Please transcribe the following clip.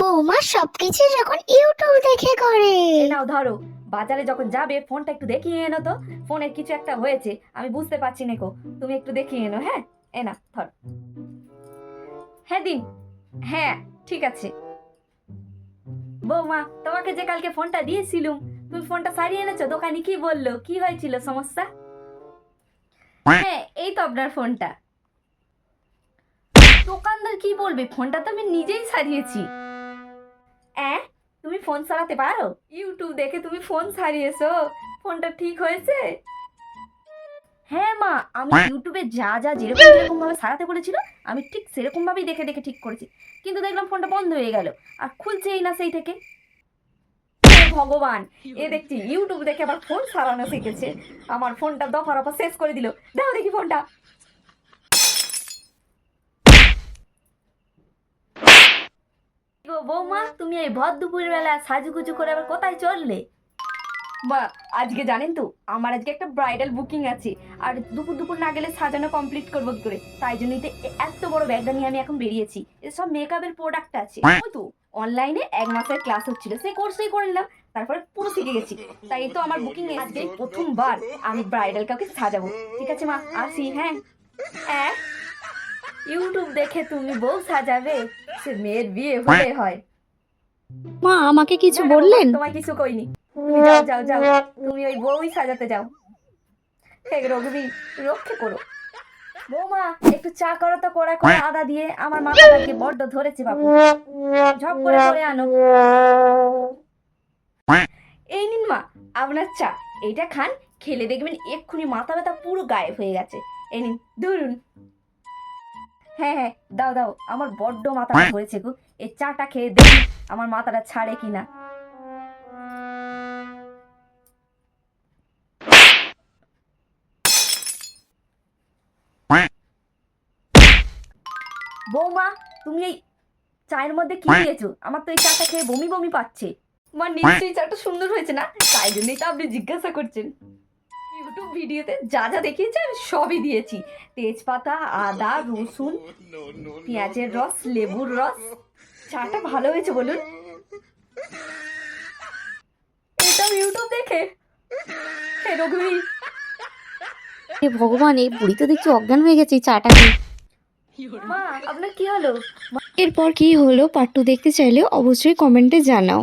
বৌমা সবকিছু যখন ইউটিউব দেখে করে। নাও ধরো। বাজারে যখন যাবে ফোনটা একটু দেখিয়ে এনো তো। ফোনের কিছু একটা হয়েছে আমি বুঝতে পারছি না কো তুমি একটু দেখিয়ে এনো হ্যাঁ? এ না ধর। হ্যাঁ দিন। হ্যাঁ ঠিক আছে। বৌমা তোমাকে যে কালকে ফোনটা দিয়েছিলুম তুমি ফোনটা সারিয়ে এনেছো? দোকানি কি বলল? কি হয়েছিল সমস্যা? হ্যাঁ এই তো আপনার ফোনটা। দোকানদার কি বলবে? ফোনটা তো আমি নিজেই সারিয়েছি। অ্যাঁ? তুমি ফোন চালাতে পারো? ইউটিউব দেখে তুমি ফোন সারিয়েছো ফোনটা ঠিক হয়েছে? হ্যাঁ মা, আমি ইউটিউবে যা যা যেরকম যেরকম ভাবে সারাতে বলেছিল, আমি ঠিক সেরকম ভাবেই দেখে দেখে ঠিক করেছি। কিন্তু দেখলাম ফোনটা বন্ধ হয়ে গেল। আর খুলছেই না সেই থেকে। ভগবান! এ দেখছি ইউটিউব দেখে আবার ফোন সারানো শিখেছে। আমার ফোনটা দফা রফা শেষ করে দিল। দাও দেখি ফোনটা বৌমা তুমি এই ভর দুপুর বেলা সাজুগুজু করে আবার কোথায় চললে? বা আজকে জানেন তো আমার আজকে একটা ব্রাইডাল বুকিং আছে। আর দুপুর দুপুর না গেলে সাজানো কমপ্লিট করব কি করে? তাই জন্যই তো এ- এত বড় ব্যাগটা নিয়ে আমি এখন বেরিয়েছি। এসব মেকআপের প্রোডাক্ট আছে। ওই তো অনলাইনে এক মাসের ক্লাস হচ্ছিল। সেই কোর্সেই করে নিলাম। তারপরে পুরো শিখে গেছি। তাই তো আমার বুকিং আজকে প্রথমবার। আমি ব্রাইডাল কাউকে সাজাবো। ঠিক আছে মা আসি হ্যাঁ। হ্যাঁ? ইউটিউব দেখে তুমি বউ সাজাবে? সে মেয়ের বিয়ে হলে হয়। মা আমাকে কিছু বললেন? তোমায় কিছু কইনি। তুমি যাও যাও যাও। তুমি ওই বউই সাজাতে যাও। হে রঘুবি রক্ষে করো। বৌমা একটু চা করো তো কড়া করে আদা দিয়ে। আমার মাথাটাকে বড্ড ধরেছে বাবু ঝপ করে করে আনো। এই নিন মা আপনার চা। এইটা খান খেলে দেখবেন এক্ষুনি মাথা ব্যথা পুরো গায়েব হয়ে গেছে। এই নিন ধরুন। হ্যাঁ হ্যাঁ দাও দাও আমার বড্ড মাথা ধরেছে গো। এই চাটা খেয়ে দেখি আমার মাথাটা ছাড়ে কিনা। বৌমা তুমি এই চায়ের মধ্যে কি দিয়েছ? আমার তো এই চাটা খেয়ে বমি বমি পাচ্ছে। আমার নিশ্চয়ই চাটা সুন্দর হয়েছে না? তাই জন্যই তো আপনি জিজ্ঞাসা করছেন। ভিডিওতে যা যা দেখিয়েছি আমি সবই দিয়েছি। তেজপাতা আদা রসুন পেঁয়াজের রস লেবুর রস। চাটা ভালো হয়েছে বলুন। এটা ইউটিউব দেখে। হে রঘুবীর। হে ভগবান এই বুড়ি তো দেখছি অজ্ঞান হয়ে গেছে এই চাটা। মা আপনার কি হলো? এরপর কি হলো পার্ট টু দেখতে চাইলে অবশ্যই কমেন্টে জানাও।